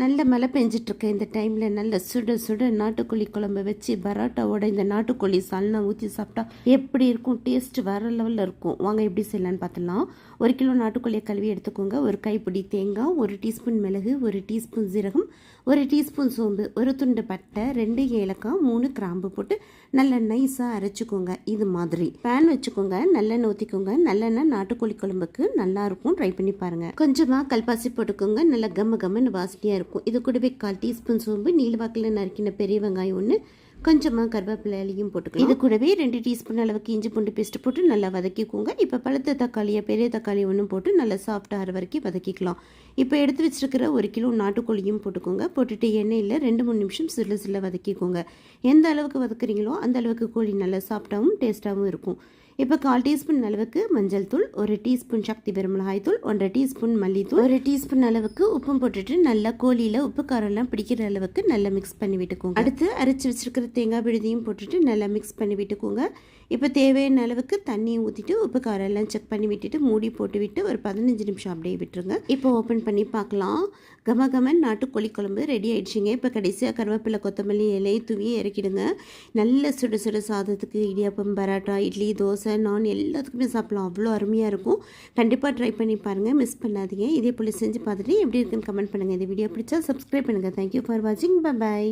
நல்ல மழை பெஞ்சிட்ருக்கு இந்த டைமில். நல்ல சுட சுட நாட்டுக்கோழி குழம்பு வச்சு பரோட்டாவோட இந்த நாட்டுக்கோழி சால்னா ஊற்றி சாப்பிட்டா எப்படி இருக்கும்? டேஸ்ட் வேற லெவலில் இருக்கும். வாங்க எப்படி செய்யலான்னு பார்த்துலாம் ஒரு கிலோ நாட்டுக்கோழியை கழுவி எடுத்துக்கோங்க. ஒரு கைப்பிடி தேங்காய் ஒரு டீஸ்பூன் மிளகு ஒரு டீஸ்பூன் சீரகம் ஒரு டீஸ்பூன் சோம்பு ஒரு துண்டு பட்டை ரெண்டு ஏலக்காய் மூணு கிராம்பு போட்டு நல்ல நைஸாக அரைச்சிக்கோங்க. இது மாதிரி. பேன் வச்சுக்கோங்க. நல்லெண்ணெய் ஊற்றிக்கோங்க நல்லெண்ணெய் நாட்டுக்கோழி குழம்புக்கு நல்லாயிருக்கும் ட்ரை பண்ணி பாருங்கள் கொஞ்சமாக கல்பாசி போட்டுக்கோங்க. நல்லா கம்ம கம்மன்னு வாசனையாக இருக்கும். இது கூடவே கால் டீஸ்பூன் சோம்பு நீலவாக்கில் நறுக்கின பெரிய வெங்காயம் ஒன்று கொஞ்சமாக கருவேப்பிலையும் போட்டுக்கலாம். இது கூடவே ரெண்டு டீஸ்பூன் அளவுக்கு இஞ்சி பூண்டு பேஸ்ட் போட்டு நல்லா வதக்கிக்கோங்க. இப்போ பழுத்த தக்காளியை பெரிய தக்காளி ஒன்றும் போட்டு நல்லா சாஃப்டாகிற வரைக்கும் வதக்கிக்கலாம். இப்போ எடுத்து வச்சிருக்கிற ஒரு கிலோ நாட்டுக்கோழியும் போட்டுக்கோங்க. போட்டுட்டு எண்ணெயில் ரெண்டு மூணு நிமிஷம் சில்லு சில்ல வதக்கிக்கோங்க. எந்த அளவுக்கு வதக்குறீங்களோ அந்த அளவுக்கு கோழி நல்லா சாஃப்டாகவும் டேஸ்ட்டாகவும் இருக்கும். இப்போ கால் டீஸ்பூன் அளவுக்கு மஞ்சள் தூள் ஒரு டீஸ்பூன் சக்தி பெருமிளகாய் தூள் ஒன்றரை டீஸ்பூன் மல்லித்தூள் ஒரு டீஸ்பூன் அளவுக்கு உப்பும் போட்டுட்டு நல்லா கோழியில் உப்பு காரம்லாம் பிடிக்கிற அளவுக்கு நல்லா மிக்ஸ் பண்ணி விட்டுக்கோங்க. அடுத்து அரைச்சி வச்சிருக்கிற தேங்காய் விழுதியும் போட்டுட்டு நல்லா மிக்ஸ் பண்ணி விட்டுக்கோங்க. இப்போ தேவையான அளவுக்கு தண்ணியை ஊற்றிட்டு உப்பு காரம் எல்லாம் செக் பண்ணி விட்டுட்டு மூடி போட்டு விட்டு ஒரு பதினஞ்சு நிமிஷம் அப்படியே விட்டுருங்க. இப்போ ஓப்பன் பண்ணி பார்க்கலாம். கம கமன் நாட்டுக்கோழி குழம்பு ரெடி ஆயிடுச்சுங்க. இப்போ கடைசியாக கருவேப்பிலை கொத்தமல்லி இலையை தூவி இறக்கிடுங்க. நல்ல சுட சுட சாதத்துக்கு இடியாப்பம் பரோட்டா இட்லி தோசை நான் எல்லாத்துக்குமே சாப்பிடலாம். அவ்வளோ அருமையாக இருக்கும். கண்டிப்பாக ட்ரை பண்ணி பாருங்கள் மிஸ் பண்ணாதீங்க. இதே போல் செஞ்சு பார்த்துட்டு எப்படி இருக்குன்னு கமெண்ட் பண்ணுங்கள் இந்த வீடியோ பிடிச்சா சப்ஸ்கிரைப் பண்ணுங்கள் தேங்க்யூ ஃபார் வாட்சிங் பை